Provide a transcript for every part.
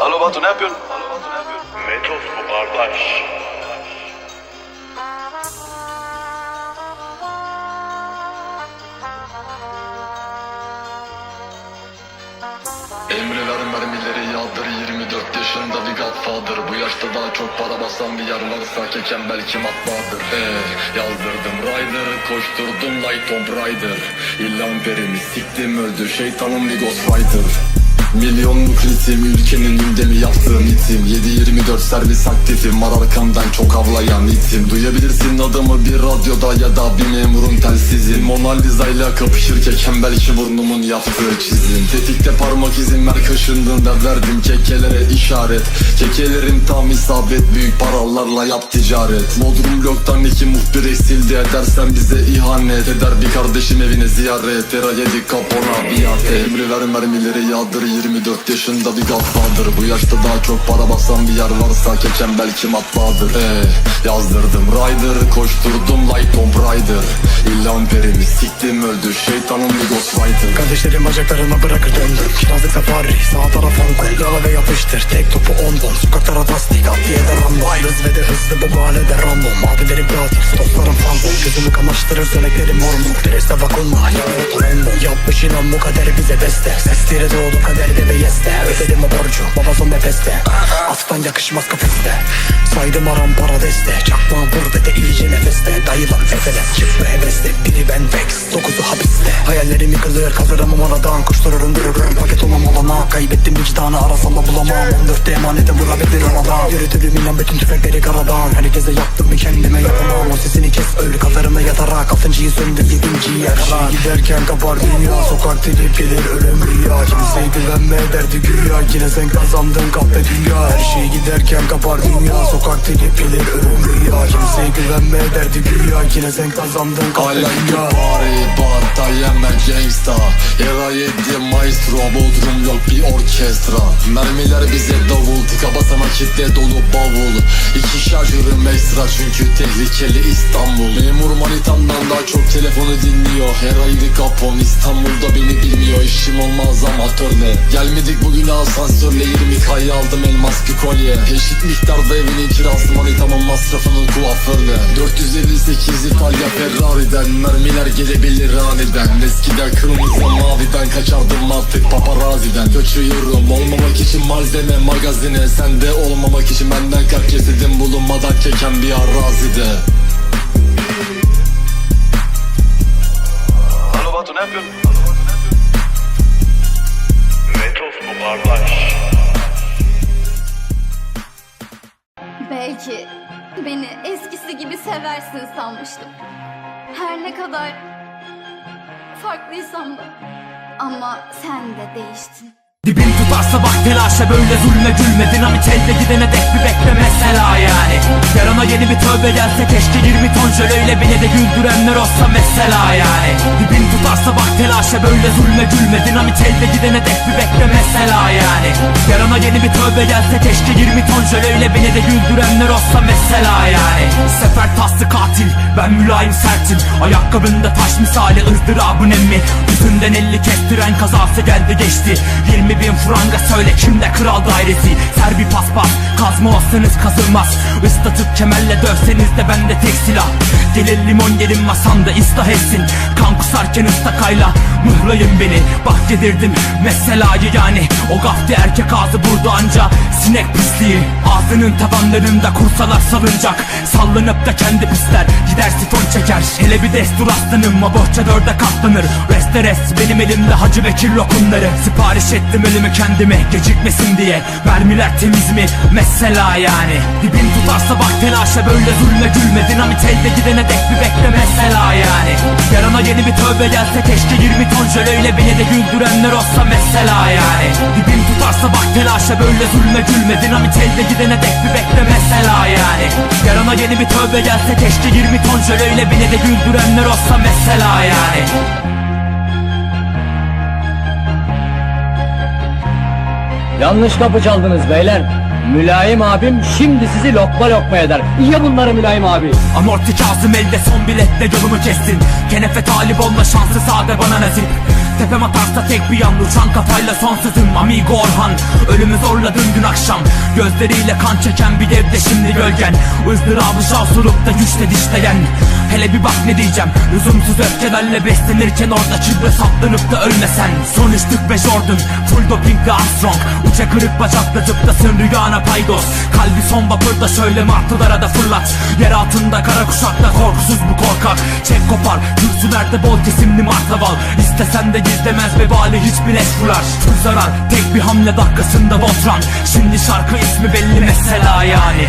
Alo Batu ne yapıyorsun? Alo Batu ne yapıyorsun? Metos bu kardeş. Emre ver mermileri yağdır 24 yaşında bir godfather Bu yaşta daha çok para basan bir yer varsa keken belki matbaadır Eee yazdırdım rider koşturdum like Tomb Raider İllan perimi siktim öldü şeytanım bir ghostwriter Milyonluk ritim ülkenin gündemi yaptığım itim. 7-24 servis aktifim var arkamdan çok avlayan itim. Duyabilirsin adımı bir radyoda ya da bir memurun telsizin. Mona Lisa ile kapışırken belki burnumun yaptığı çizim. Tetikte parmak izin ver kaşındığında verdim kekelere işaret. Kekelerim tam isabet büyük paralarla yap ticaret. Bodrum bloktan iki muhbir sildi edersen bize ihanet. Eder bir kardeşim evine ziyaret Era yedik kapona biat Emri ver mermileri yağdır Let 24 yaşında bir godfather. Bu yaşta daha çok para basan bir yer varsa keken belki matbaadır. Eee yazdırdım rider koşturdum like Tomb Raider İllan perimi siktim öldü şeytanım bir ghostwriter. Kardeşlerim bacaklarına bırakır döndüm Kirazlık safari sağ taraf Hong Yala ve yapıştır. Tek topu ondan Sokaklara tasdik at diye de random Hız ve de hızlı bu mahallede random Abilerim katil dostlarım fantom Gözümü kamaştırır söneklerim hormon Dreste vakumla yanıyor torendo. Yapmış inan bu kader bize beste. Sestire doğdu kaderde ve yeste Ödedim o borcu. Baba son nefeste Aslan yakışmaz kafeste. Saydım aram para deste. Çakma vur ve de iyice nefeste. Dayılan efeles çıkma hevesli. Biri ben Vex. Dokuzu hapiste. Hayallerim yıkılır kazırım aradan. Kuşlarım dururum paket olmam olana Kaybettim vicdanı arasam da bulamam. 14'te emanetim vurabilir ramadan Yürütürüm inan bütün tüfekleri karadan. Herkese yaptım bir kendime yapamam. O sesini kes öl. Kafalarımda yatarak Altıncıyı söndür yedinciyi yakala Giderken kapar dünya. Sokak delip gelir ölüm rüya. Kimseye güvenme derdi güya Yine sen kazandın. Kahpe dünya Her şey giderken kapar dünya. Sokak delip gelir ölüm rüya. Kimseye güvenme derdi güya Yine sen kazandın. Kahpe dünya. party but I am a gangsta Era yedi maestro Bodrum yok bir orkestra. Mermiler bize davul Tıka basana kitle dolu bavul. İki şarjörüm ekstra çünkü tehlikeli İstanbul. Memur çok telefonu dinliyor. Heraydi kapon İstanbul'da beni bilmiyor. İşim olmaz amatörle Gelmedik bugün asansörle 20 kayı aldım elmas bir kolye. Eşit miktarda evinin kirası manitamın masrafının kuaförle 458 İtalya Ferrari'den Mermiler gelebilir aniden. Eskiden kırmızı maviden kaçardım artık paparaziden. Kaçıyorum olmamak için malzeme magazine. Sende olmamak için benden kalp kesildim bulunmadan keken bir arazide Batu ne yapıyorsun? Metos bu kardeş. Belki beni eskisi gibi seversin sanmıştım. Her ne kadar farklıysam da. Ama sen de değiştin. Dibin tutarsa bak telaşa böyle zulme gülme. Dinamit elde gidene dek bir bekle mesela yani. Yarına yeni bir tövbe gelse keşke 20 ton jöleyle beni de güldürenler olsa mesela yani. Dibin tutarsa bak telaşa böyle zulme gülme. Dinamit elde gidene dek bir bekle mesela yani. Yarına yeni bir tövbe gelse keşke 20 ton jöleyle beni de güldürenler olsa mesela yani Sefer taslı katil ben mülayim sertim. Ayakkabında taş misali ızdırabın emmi Yüzünden elli kestiren kazası geldi geçti. 20 bin franga söyle kimde kral dairesi? Ser bir paspas kazma olsanız kazılmaz Islatıp kemerle dövseniz de bende tek silah. Gelir limon gelin masanda ıslah etsin. Kan kusarken ıstakayla mıhlayın beni. Bak yedirdim meselayı yani. O gafti erkek ağzı burada anca Sinek pisliği. Ağzının tavanlarında kursalar salıncak Sallanıp da kendi pisler. Gider sifon çeker. Hele bir destur aslanım o bohça dörde katlanır. Reste rest benim elimde Hacı Bekir lokumları. Sipariş ettim elimi kendime gecikmesin diye. Mermiler temiz mi? Mesela yani. Dibin tutarsa bak telaşa böyle zulme gülme. Dinamit elde gidene dek bir bekle mesela yani. Yarına yeni bir tövbe gelse keşke 20 ton jöleyle beni de güldürenler olsa mesela yani. Dibin tutarsa bak telaşa böyle zulme gülme. Dinamit elde gidene dek bir bekle mesela yani. Yarına yeni bir tövbe gelse keşke 20 ton jöleyle beni de güldürenler olsa mesela yani Yanlış kapı çaldınız beyler. Mülayim abim şimdi sizi lokma lokma eder. İyi bunları Mülayim abi. Amorti Kazım elde son biletle yolumu kestin. Kenefe talip olma şansı sade bana nasip. Tepem atarsa tek bir yan uçan kafayla son Amigo Orhan Ölümü zorladın dün akşam. Gözleriyle kan çeken bir devde şimdi gölgen. Izdırabı şavsulukta güçle dişleyen. Hele bir bak ne diyeceğim. Lüzumsuz öfkelerle beslenirken orada çibre saplanıp da ölmesen. Son üstlük ve Jordan Full dopingli Armstrong Uça kırık bacakla zıplasın rüyana paydos. Kalbi son vapurda şöyle martılara da fırlat. Yer altında kara kuşakta korkusuz bu korkak. Çek kopar kürsülerde bol kesimli martaval. İstesen de gizlemez vebali hiçbir eş fular Full zarar tek bir hamle dakikasında Voltran Şimdi şarkı ismi belli mesela yani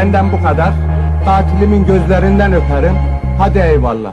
Benden bu kadar. Tatilimin gözlerinden öperim. Hadi eyvallah.